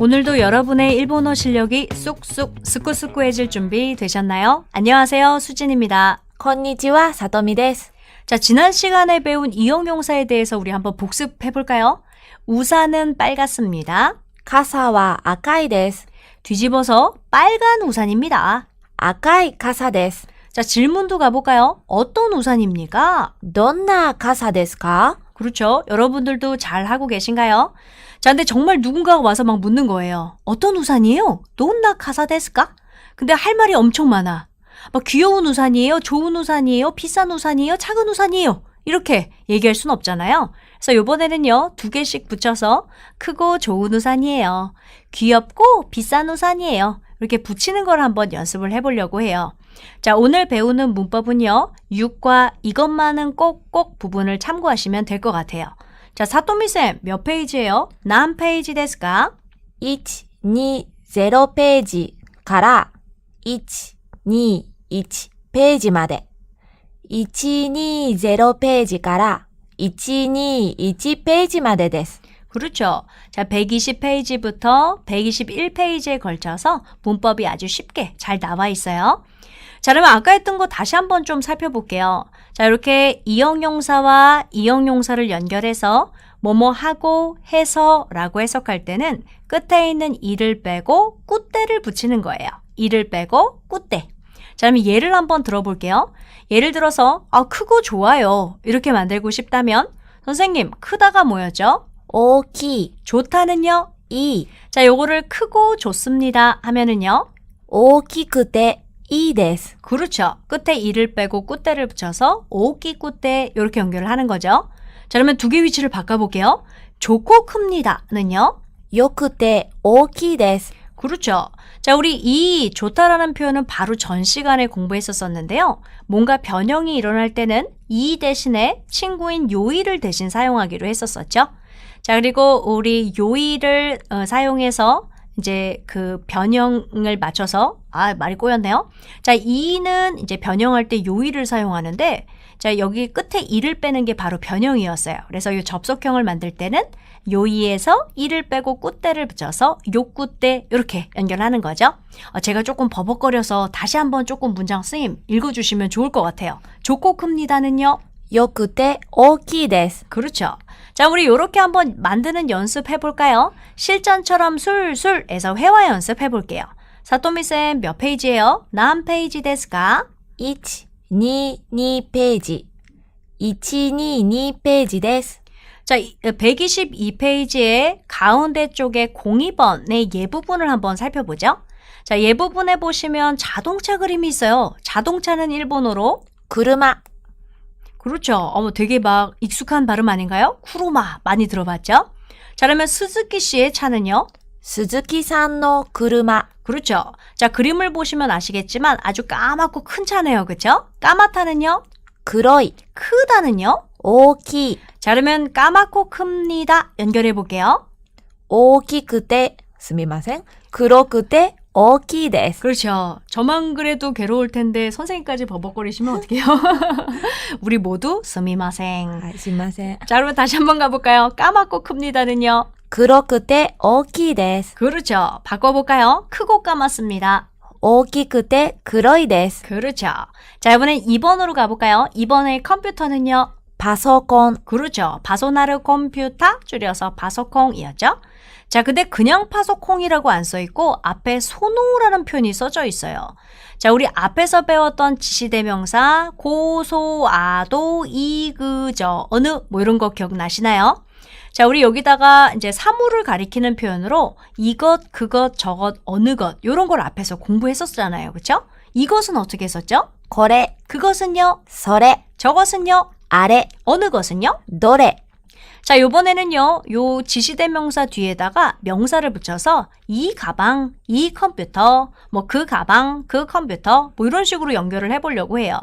오늘도 여러분의 일본어 실력이 쑥쑥 스쿠스쿠해질 준비 되셨나요? 안녕하세요. 수진입니다. 건니지와 사더미 데스. 자, 지난 시간에 배운 이용용사에 대해서 우리 한번 복습해 볼까요? 우산은 빨갛습니다. 가사와 아카이 데스. 뒤집어서 빨간 우산입니다. 아카이 가사 데스. 자, 질문도 가볼까요? 어떤 우산입니까? 넌나 가사 데스까? 그렇죠. 여러분들도 잘 하고 계신가요? 자, 근데 정말 누군가가 와서 막 묻는 거예요. 어떤 우산이에요? 논나 카사 데스까? 근데 할 말이 엄청 많아. 막 귀여운 우산이에요? 좋은 우산이에요? 비싼 우산이에요? 작은 우산이에요? 이렇게 얘기할 순 없잖아요. 그래서 요번에는요, 두 개씩 붙여서 크고 좋은 우산이에요. 귀엽고 비싼 우산이에요. 이렇게 붙이는 걸 한번 연습을 해보려고 해요. 자, 오늘 배우는 문법은요, 6과 이것만은 꼭꼭 부분을 참고하시면 될 것 같아요. 자, 사토미쌤, 몇 페이지예요? 난 페이지 데스까? 1、2、0ページから1、2、1ページまで。120ページから121ページまでです。 그렇죠. 자, 120페이지부터 121페이지에 걸쳐서 문법이 아주 쉽게 잘 나와 있어요. 자, 그러면 아까 했던 거 다시 한번 좀 살펴볼게요. 자, 이렇게 이형용사와 이형용사를 연결해서 뭐뭐 하고 해서라고 해석할 때는 끝에 있는 이를 빼고 꾸대를 붙이는 거예요. 이를 빼고 꾸대. 자, 그럼 예를 한번 들어볼게요. 예를 들어서 아 크고 좋아요 이렇게 만들고 싶다면 선생님 크다가 뭐였죠? 오키 좋다는요 이. 자, 요거를 크고 좋습니다 하면은요 오키 그대 이 데스. 그렇죠. 끝에 이를 빼고 꾸대를 붙여서 오기 꾸대 이렇게 연결을 하는 거죠. 자, 그러면 두 개 위치를 바꿔볼게요. 좋고 큽니다는요. 요크대 오기 데스. 그렇죠. 자, 우리 이 좋다라는 표현은 바로 전 시간에 공부했었었는데요. 뭔가 변형이 일어날 때는 이 대신에 친구인 요이를 대신 사용하기로 했었었죠. 자, 그리고 우리 요이를 어, 사용해서 이제 그 변형을 맞춰서 아 말이 꼬였네요. 자, 이는 이제 변형할 때 요의를 사용하는데 자, 여기 끝에 이를 빼는 게 바로 변형이었어요. 그래서 이 접속형을 만들 때는 요이에서 이를 빼고 꾸대를 붙여서 요꾸대 이렇게 연결하는 거죠. 어, 제가 조금 버벅거려서 다시 한번 조금 문장 쓰임 읽어주시면 좋을 것 같아요. 좋고 큽니다는요. 요꾸대 오키 데스. 그렇죠. 자, 우리 이렇게 한번 만드는 연습 해볼까요? 실전처럼 술술에서 회화 연습 해볼게요. 사토미쌤 몇 페이지예요? 난 페이지 데스가? 122 페이지. 122 페이지 데스. 자, 122페이지의 어, 가운데 쪽에 02번의 예부분을 한번 살펴보죠. 자, 예부분에 보시면 자동차 그림이 있어요. 자동차는 일본어로 그르마 그렇죠. 어머, 되게 막 익숙한 발음 아닌가요? 쿠루마 많이 들어봤죠? 자, 그러면 스즈키 씨의 차는요? 스즈키산노 그르마. 그렇죠. 자, 그림을 보시면 아시겠지만 아주 까맣고 큰 차네요. 그렇죠? 까맣다는요? 그로이. 크다는요? 오키. 자, 그러면 까맣고 큽니다. 연결해 볼게요. 오키 그때 스미마생. 그로 그때 오키 데스. 그렇죠. 저만 그래도 괴로울 텐데 선생님까지 버벅거리시면 어떡해요? 우리 모두 스미마생. 아, 스미마생. 자, 여러분 다시 한번 가볼까요? 까맣고 큽니다는요. 그렇그때 오키 데스. 그렇죠. 바꿔볼까요? 크고 까맣습니다. 오키 그때 그러이 데스. 그렇죠. 자, 이번엔 2번으로 가볼까요? 2번의 컴퓨터는요. 바소콘. 그렇죠. 바소나르 컴퓨터 줄여서 바소콩이었죠. 자, 근데 그냥 파소콩이라고 안 써 있고 앞에 소노라는 표현이 써져 있어요. 자, 우리 앞에서 배웠던 지시대명사 고소, 아도, 이, 그, 저, 어느 뭐 이런 거 기억나시나요? 자, 우리 여기다가 이제 사물을 가리키는 표현으로 이것, 그것, 저것, 어느 것 이런 걸 앞에서 공부했었잖아요. 그쵸? 이것은 어떻게 했었죠? 거래. 그것은요? 설에. 저것은요? 아래. 어느 것은요? 노래. 자, 요번에는요. 요 지시대명사 뒤에다가 명사를 붙여서 이 가방, 이 컴퓨터, 뭐 그 가방, 그 컴퓨터 뭐 이런 식으로 연결을 해 보려고 해요.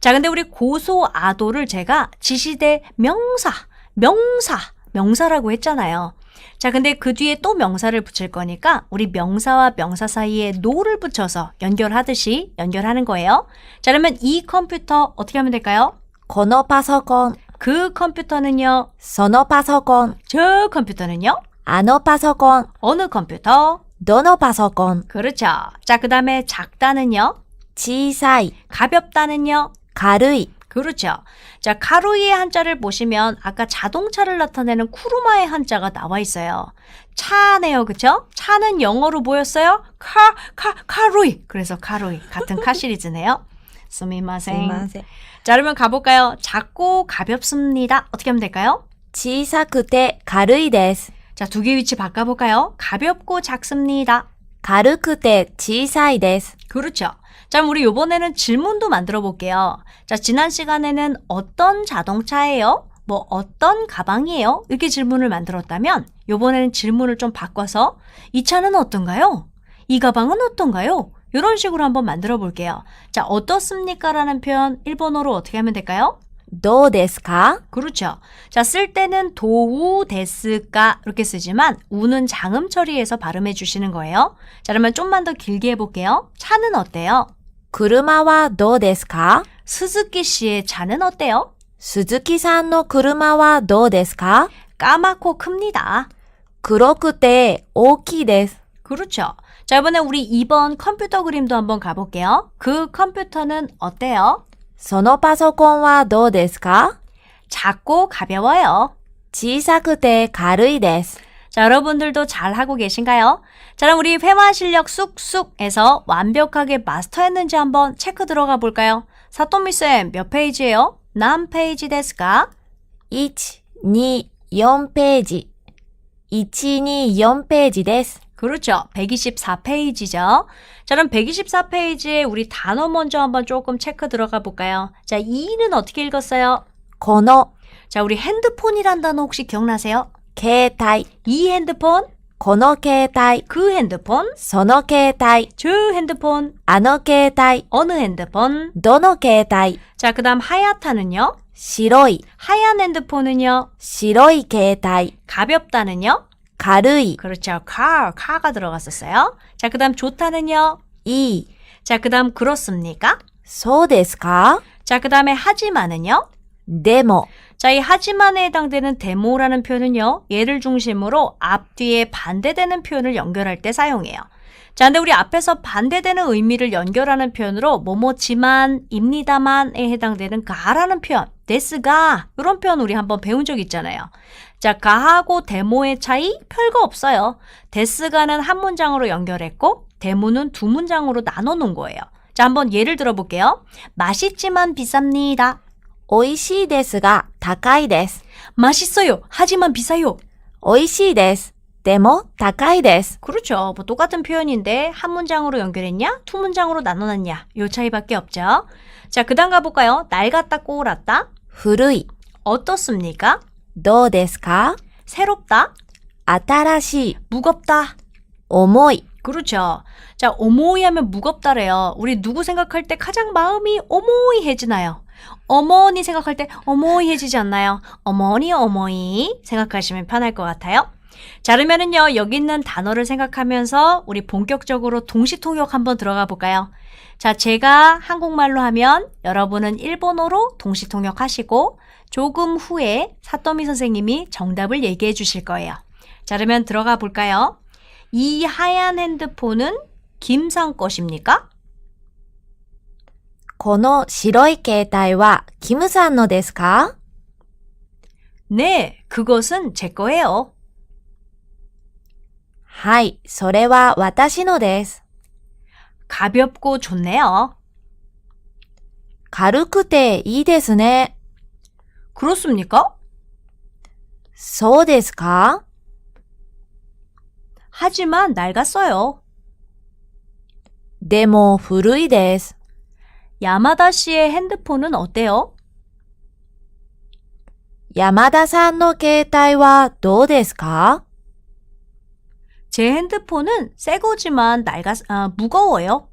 자, 근데 우리 고소아도를 제가 지시대 명사, 명사, 명사라고 했잖아요. 자, 근데 그 뒤에 또 명사를 붙일 거니까 우리 명사와 명사 사이에 노를 붙여서 연결하듯이 연결하는 거예요. 자, 그러면 이 컴퓨터 어떻게 하면 될까요? 건어파서건 그 컴퓨터는요. そのパソコン、 저 컴퓨터는요. あのパソコン、 어느 컴퓨터? どのパソコン、 그렇죠. 자, 그 다음에 작다는요. 小さい、 가볍다는요. 軽い、 그렇죠. 자, 카루이의 한자를 보시면 아까 자동차를 나타내는 쿠르마의 한자가 나와 있어요. 차네요. 그쵸? 차는 영어로 뭐였어요? 카, 카, 카루이. 그래서 카루이. 같은 카 시리즈네요. 스미마셍. 자르면 가볼까요? 작고 가볍습니다. 어떻게 하면 될까요? 지사쿠테 가르이데스. 자, 두 개 위치 바꿔볼까요? 가볍고 작습니다. 가르쿠테 지사이데스. 그렇죠. 자, 그럼 우리 요번에는 질문도 만들어 볼게요. 자, 지난 시간에는 어떤 자동차예요? 뭐 어떤 가방이에요? 이렇게 질문을 만들었다면 요번에는 질문을 좀 바꿔서 이 차는 어떤가요? 이 가방은 어떤가요? 이런 식으로 한번 만들어 볼게요. 자, 어떻습니까? 라는 표현 일본어로 어떻게 하면 될까요? 도 데스카? 그렇죠. 자, 쓸 때는 도우 데스카 이렇게 쓰지만 우는 장음 처리해서 발음해 주시는 거예요. 자, 그러면 좀만 더 길게 해 볼게요. 차는 어때요? 그르마와 도 데스카? 스즈키 씨의 차는 어때요? 스즈키산노 그르마와 도 데스카? 까맣고 큽니다. 그렇그때 오키 데스. 그렇죠. 자, 이번에 우리 2번 컴퓨터 그림도 한번 가볼게요. 그 컴퓨터는 어때요? そのパソコンはどうですか 작고 가벼워요. 小さくて軽いです。 자, 여러분들도 잘 하고 계신가요? 자, 그럼 우리 회화 실력 쑥쑥에서 완벽하게 마스터했는지 한번 체크 들어가 볼까요? 사토미쌤 몇 페이지예요? 남 페이지 데스까? 1、2、4ページ。1、2、4ページです。 그렇죠. 124페이지죠. 자, 그럼 124페이지에 우리 단어 먼저 한번 조금 체크 들어가 볼까요? 자, 2는 어떻게 읽었어요? 건어. 자, 우리 핸드폰이란 단어 혹시 기억나세요? 개다이. 이 핸드폰? 건어 개다이. 그 핸드폰? 서너 개다이. 저 핸드폰? 아너 개다이. 어느 핸드폰? 너너 개다이. 자, 그 다음 하얗다는요? 시로이. 하얀 핸드폰은요? 시로이 개다이. 가볍다는요? 軽い、 그렇죠. car, car가 들어갔었어요. 자, 그 다음 좋다는요? いい。 자, 그 다음 그렇습니까? そうですか 자, 그 다음에 하지만은요? でも、 자, 이 하지만에 해당되는 데모라는 표현은요, 얘를 중심으로 앞뒤에 반대되는 표현을 연결할 때 사용해요. 자, 근데 우리 앞에서 반대되는 의미를 연결하는 표현으로 뭐뭐지만, 입니다만에 해당되는 가라는 표현, 데스가 이런 표현 우리 한번 배운 적 있잖아요. 자, 가하고 데모의 차이 별거 없어요. 데스가는 한 문장으로 연결했고 데모는 두 문장으로 나눠 놓은 거예요. 자, 한번 예를 들어 볼게요. 맛있지만 비쌉니다. 오이시 데스가 다카이 데스. 맛있어요. 하지만 비싸요. 오이시 데스. す。でも高いです。 그렇죠. 뭐 똑같은 표현인데 한 문장으로 연결했냐? 두 문장으로 나눠놨냐? 요 차이밖에 없죠. 자, 그다음 가볼까요? 낡았다 꼬울았다. 古い。 어떻습니까? どうですか 새롭다. 新しい。 무겁다. 重い。 그렇죠. 자, 오모이 하면 무겁다래요. 우리 누구 생각할 때 가장 마음이 오모이해지나요? 어머니 생각할 때 어머이해지지 않나요? 어머니, 어머니 생각하시면 편할 것 같아요. 자, 그러면은요, 여기 있는 단어를 생각하면서 우리 본격적으로 동시통역 한번 들어가 볼까요? 자, 제가 한국말로 하면 여러분은 일본어로 동시통역 하시고 조금 후에 사토미 선생님이 정답을 얘기해 주실 거예요. 자, 그러면 들어가 볼까요? 이 하얀 핸드폰은 김상 것입니까? この白い携帯はキムさんのですか 네, 그것은 제 거예요. はい、それは私のです。 가볍고 좋네요. 軽くていいですね。 그렇습니까? そうですか 하지만 낡았어요. でも古いです。 야마다 씨의 핸드폰은 어때요? 山田さんの携帯はどうですか 제 핸드폰은 새 거지만 낡았, 아, 무거워요.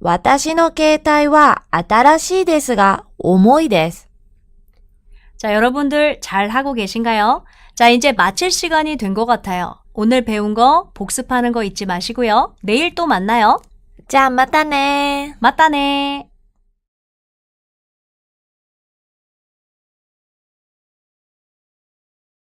私の携帯は新しいですが重いです。 자, 여러분들 잘 하고 계신가요? 자, 이제 마칠 시간이 된 것 같아요. 오늘 배운 거 복습하는 거 잊지 마시고요. 내일 또 만나요. じゃあまたね맞다네.